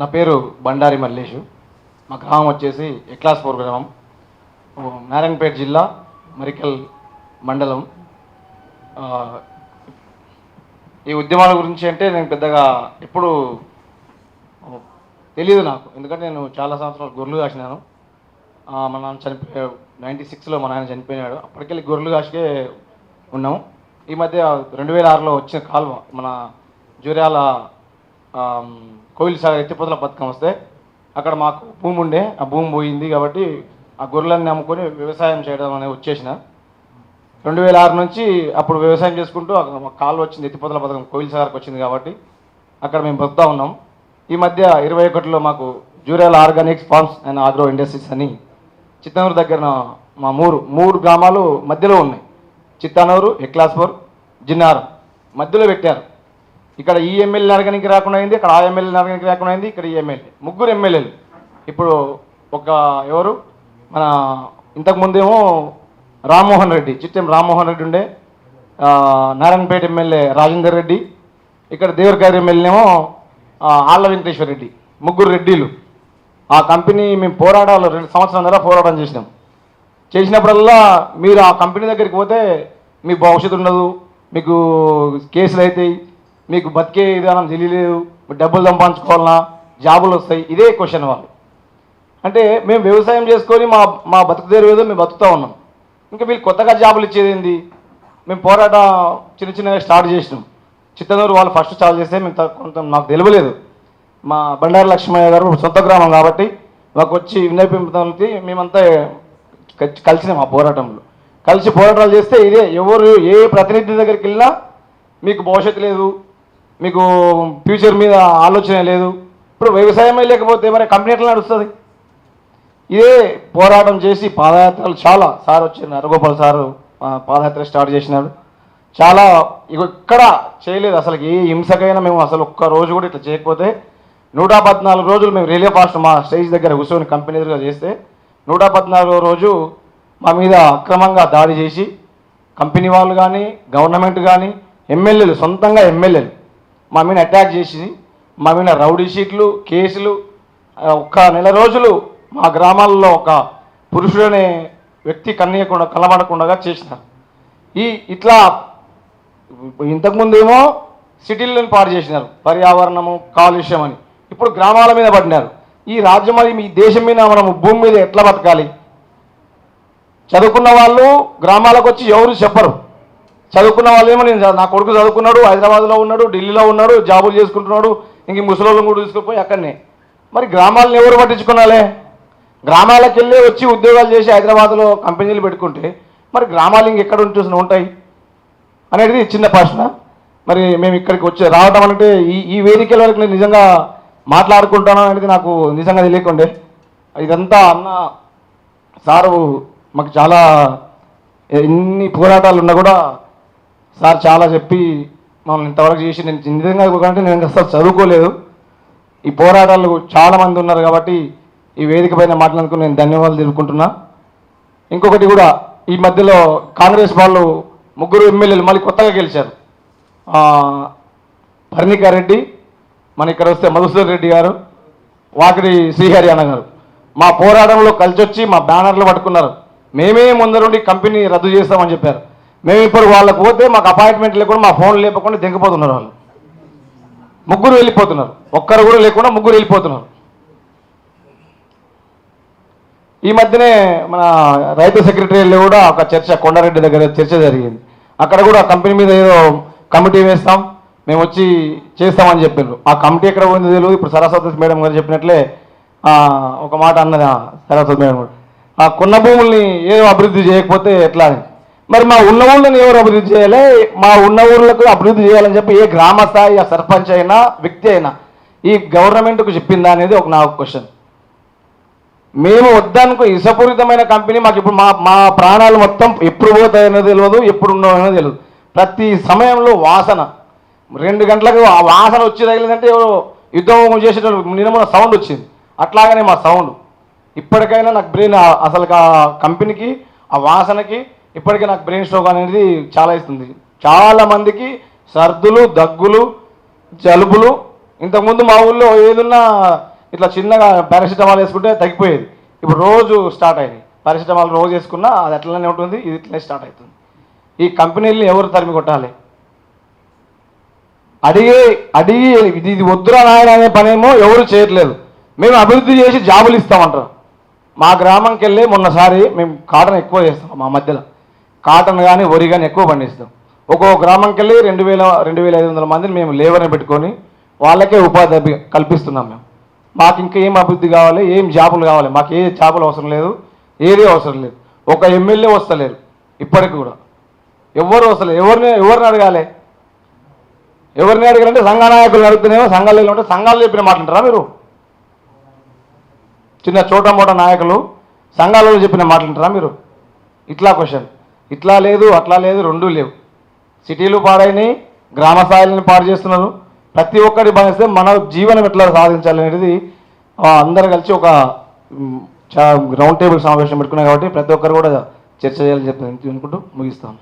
నా పేరు బండారి మల్లేషు మా గ్రామం వచ్చేసి ఎక్లాస్పూర్ గ్రామం. నారాయణపేట జిల్లా మరికల్ మండలం. ఈ ఉద్యమాల గురించి అంటే నేను పెద్దగా ఎప్పుడు తెలియదు నాకు. ఎందుకంటే నేను చాలా సంవత్సరాలు గొర్రెలు కాసినాను. మా నాన్న చనిపోయాడు. నైంటీ సిక్స్లో మా నాన్న చనిపోయినాడు. అప్పటికెళ్ళి గొర్రెలు కాసికే ఉన్నాము. ఈ మధ్య రెండు వేల ఆరులో వచ్చిన కాలువ మన జూర్యాల కోయిల్ సాగర్ ఎత్తిపోతల పథకం వస్తే అక్కడ మాకు భూమి ఉండే ఆ భూమి పోయింది కాబట్టి ఆ గొర్రెలన్నీ అమ్ముకొని వ్యవసాయం చేయడం అనేది వచ్చేసిన రెండు వేల ఆరు నుంచి అప్పుడు వ్యవసాయం చేసుకుంటూ అక్కడ మాకు కాలు వచ్చింది ఎత్తిపోతల పథకం కోయిల్ సాగర్కి వచ్చింది కాబట్టి అక్కడ మేము బతుకుతా ఉన్నాం. ఈ మధ్య ఇరవై ఒకటిలో మాకు జూరియల్ organics farms and agro industries అని చిత్తనూరు దగ్గర మా మూడు మూడు గ్రామాలు మధ్యలో ఉన్నాయి. చిత్తానూరు ఎక్లాస్పూర్ జిన్నారం మధ్యలో పెట్టారు. ఇక్కడ ఈ ఎమ్మెల్యే నరగనికి రాకుండా అయింది ఇక్కడ ఆ ఎమ్మెల్యే నరగనికి రాకుండా అయింది ఇక్కడ ఈ ఎమ్మెల్యే. ముగ్గురు ఎమ్మెల్యేలు. ఇప్పుడు ఒక ఎవరు? మన ఇంతకుముందేమో రామ్మోహన్ రెడ్డి చిట్టెం రామ్మోహన్ రెడ్డి ఉండే. నారాయణపేట ఎమ్మెల్యే రాజేందర్ రెడ్డి. ఇక్కడ దేవరగారి ఎమ్మెల్యేనేమో ఆళ్ళ వెంకటేశ్వర రెడ్డి. ముగ్గురు రెడ్డిలు. ఆ కంపెనీ మేము పోరాటాలు రెండు సంవత్సరాల పోరాటం చేసినాం. చేసినప్పుడల్లా మీరు ఆ కంపెనీ దగ్గరికి పోతే మీ భవిష్యత్తు ఉండదు మీకు కేసులు అవుతాయి మీకు బతికే విధానం తెలియలేదు డబ్బులు సంపాదించుకోవాలన్నా జాబులు వస్తాయి ఇదే క్వశ్చన్ వాళ్ళు అంటే మేము వ్యవసాయం చేసుకొని మా మా బతుకు తెరవేదో ఏదో మేము బతుకుతా ఉన్నాం. ఇంకా వీళ్ళు కొత్తగా జాబులు ఇచ్చేది ఏంది? మేము పోరాట చిన్న చిన్నగా స్టార్ట్ చేసినాం. చిత్తనూరు వాళ్ళు ఫస్ట్ స్టార్ట్ చేస్తే మేము కొంత నాకు తెలియలేదు. మా బండారు లక్ష్మయ్య గారు సొంత గ్రామం కాబట్టి మాకు వచ్చి విన్నపించడానికి మేమంతా కలిసినాం ఆ పోరాటంలో. కలిసి పోరాటాలు చేస్తే ఇదే ఎవరు ఏ ప్రతినిధి దగ్గరికి వెళ్ళినా మీకు భవిష్యత్తు లేదు మీకు ఫ్యూచర్ మీద ఆలోచన లేదు. ఇప్పుడు వ్యవసాయమే లేకపోతే మరి కంపెనీ ఎట్లా నడుస్తుంది? ఇదే పోరాటం చేసి పాదయాత్రలు చాలా సార్ వచ్చిన రఘుగోపాల్ సారు పాదయాత్ర స్టార్ట్ చేసినాడు. చాలా ఇక్కడ చేయలేదు అసలు ఏ హింసకైనా మేము అసలు ఒక్క రోజు కూడా ఇట్లా చేయకపోతే నూట పద్నాలుగు రోజులు మేము రిలే ఫాస్ట్ మా స్టేజ్ దగ్గర కూర్చొని కంపెనీ ఎదురుగా చేస్తే నూట పద్నాలుగో రోజు మా మీద అక్రమంగా దాడి చేసి కంపెనీ వాళ్ళు కానీ గవర్నమెంట్ కానీ ఎమ్మెల్యేలు సొంతంగా ఎమ్మెల్యేలు మా మీద అటాక్ చేసి మా మీద రౌడీ షీట్లు కేసులు ఒక్క నెల రోజులు మా గ్రామాల్లో ఒక పురుషుడనే వ్యక్తి కన్నీయకుండా కలబడకుండా చేసినారు. ఈ ఇట్లా ఇంతకుముందేమో సిటీలను పాడు చేసినారు. పర్యావరణము కాలుష్యం అని. ఇప్పుడు గ్రామాల మీద పడినారు. ఈ రాజ్యం మరి ఈ దేశం మీద మనము భూమి మీద ఎట్లా బతకాలి? చదువుకున్న వాళ్ళు గ్రామాలకు వచ్చి ఎవరు చెప్పరు. చదువుకున్న వాళ్ళు ఏమో నేను నా కొడుకు చదువుకున్నాడు హైదరాబాద్లో ఉన్నాడు ఢిల్లీలో ఉన్నాడు జాబులు చేసుకుంటున్నాడు ఇంక ముసలోళ్ళని కూడా తీసుకుపోయి అక్కడనే. మరి గ్రామాలను ఎవరు పట్టించుకున్నాలే? గ్రామాలకు వెళ్ళి వచ్చి ఉద్యోగాలు చేసి హైదరాబాద్లో కంపెనీలు పెట్టుకుంటే మరి గ్రామాలు ఇంకెక్కడ ఉంటూ ఉంటాయి? అనేది చిన్న ప్రశ్న. మరి మేము ఇక్కడికి వచ్చి రావడం అంటే ఈ ఈ వేదికల వరకు నేను నిజంగా మాట్లాడుకుంటాను అనేది నాకు నిజంగా తెలియకుండే. ఇదంతా అన్న సారు మాకు చాలా ఎన్ని పోరాటాలు ఉన్నా కూడా సార్ చాలా చెప్పి మమ్మల్ని ఇంతవరకు చేసి నేను నిజంగా అంటే నేను అసలు చదువుకోలేదు. ఈ పోరాటాలు చాలామంది ఉన్నారు కాబట్టి ఈ వేదిక పైన మాట్లాడుకుని నేను ధన్యవాదాలు తెలుపుకుంటున్నా. ఇంకొకటి కూడా ఈ మధ్యలో కాంగ్రెస్ వాళ్ళు ముగ్గురు ఎమ్మెల్యేలు మళ్ళీ కొత్తగా గెలిచారు. పర్ణికారెడ్డి రెడ్డి మన ఇక్కడ వస్తే మధుసూర్ రెడ్డి గారు వాకిడి శ్రీహరి అన్న గారు. మా పోరాటంలో కలిసి వచ్చి మా బ్యానర్లు పట్టుకున్నారు. మేమే ముందరుండి కంపెనీ రద్దు చేస్తామని చెప్పారు. మేము ఇప్పుడు వాళ్ళకు పోతే మాకు అపాయింట్మెంట్ లేకుండా మా ఫోన్ లేపకుండా దింగిపోతున్నారు వాళ్ళు. ముగ్గురు వెళ్ళిపోతున్నారు. ఒక్కరు కూడా లేకుండా ముగ్గురు వెళ్ళిపోతున్నారు. ఈ మధ్యనే మన రైతు సెక్రటరీలో కూడా ఒక చర్చ కొండారెడ్డి దగ్గర చర్చ జరిగింది. అక్కడ కూడా కంపెనీ మీద ఏదో కమిటీ వేస్తాం మేము వచ్చి చేస్తామని చెప్పారు ఆ కమిటీ ఎక్కడ పోయిందో తెలియదు ఇప్పుడు సరస్వతి మేడం గారు చెప్పినట్లే ఒక మాట అన్నది సరస్వతి మేడం కూడా ఆ కొన్న భూముల్ని ఏదో అభివృద్ధి చేయకపోతే ఎట్లా అని. మరి మా ఉన్న ఊళ్ళని ఎవరు అభివృద్ధి చేయాలి? మా ఉన్న ఊళ్ళకు అభివృద్ధి చేయాలని చెప్పి ఏ గ్రామ స్థాయి సర్పంచ్ అయినా వ్యక్తి అయినా ఈ గవర్నమెంట్కు చెప్పిందా అనేది ఒక నా క్వశ్చన్ మేము వద్దనుకో ఇసపూరితమైన కంపెనీ మాకు ఇప్పుడు మా మా ప్రాణాలు మొత్తం ఎప్పుడు పోతాయనో తెలియదు ఎప్పుడు ఉన్నాయనో తెలియదు ప్రతి సమయంలో వాసన. రెండు గంటలకు ఆ వాసన వచ్చి తగిలిందంటే ఎవరో యుద్ధం చేసేటప్పుడు నిన్న సౌండ్ వచ్చింది. అట్లాగనే మా సౌండ్. ఇప్పటికైనా నాకు బ్రెయిన్ అసలు కంపెనీకి ఆ వాసనకి ఇప్పటికే నాకు బ్రెయిన్ స్ట్రోక్ అనేది చాలా ఇస్తుంది. చాలా మందికి సర్దులు దగ్గులు జలుబులు ఇంతకుముందు మా ఊళ్ళో ఏదున్నా ఇట్లా చిన్నగా పారాసిటమాల్ వేసుకుంటే తగ్గిపోయేది. ఇప్పుడు రోజు స్టార్ట్ అయింది పారాసిటమాల్ రోజు వేసుకున్నా అది ఎట్లనే ఉంటుంది ఇది ఇట్లనే స్టార్ట్ అవుతుంది. ఈ కంపెనీలని ఎవరు తరిమి కొట్టాలి? అడిగి అడిగి ఇది ఇది వద్దురా నాయన అనే పనేమో ఎవరు చేయట్లేదు. మేము అభివృద్ధి చేసి జాబులు ఇస్తామంటారు. మా గ్రామంకి వెళ్ళి మొన్నసారి మేము కాటన్ ఎక్కువ చేస్తాం మా మధ్యలో. కాటన్ కానీ వరి కానీ ఎక్కువ పండిస్తాం. ఒక్కో గ్రామంకి వెళ్ళి రెండు వేల రెండు వేల ఐదు వందల మందిని మేము లేబర్ని పెట్టుకొని వాళ్ళకే ఉపాధి కల్పిస్తున్నాం మేము. మాకు ఇంకా ఏం అభివృద్ధి కావాలి ఏం జాబులు కావాలి మాకు ఏ జాబులు అవసరం లేదు ఏది అవసరం లేదు. ఒక ఎమ్మెల్యే వస్తలేరు ఇప్పటికి కూడా. ఎవరు వస్తలేరు ఎవరిని ఎవరిని అడగాలి? ఎవరిని అడిగారంటే సంఘ నాయకులు అడుగుతున్నామో సంఘాలు ఉంటే సంఘాలు చెప్పిన మాట్లాంటారా మీరు? చిన్న చోట మోట నాయకులు సంఘాలలో చెప్పిన మాట్లాంటారా మీరు? ఇట్లా క్వశ్చన్ ఇట్లా లేదు అట్లా లేదు రెండూ లేవు. సిటీలు పాడైనాయి గ్రామ స్థాయిలను పాడు చేస్తున్నారు ప్రతి ఒక్కటి భావిస్తే మన జీవనం ఎట్లా సాధించాలనేది అందరు కలిసి ఒక మ్, రౌండ్ టేబుల్ సమావేశం పెట్టుకున్నాం కాబట్టి ప్రతి ఒక్కరు కూడా చర్చ చేయాలని చెప్పి అనుకుంటూ ముగిస్తాను.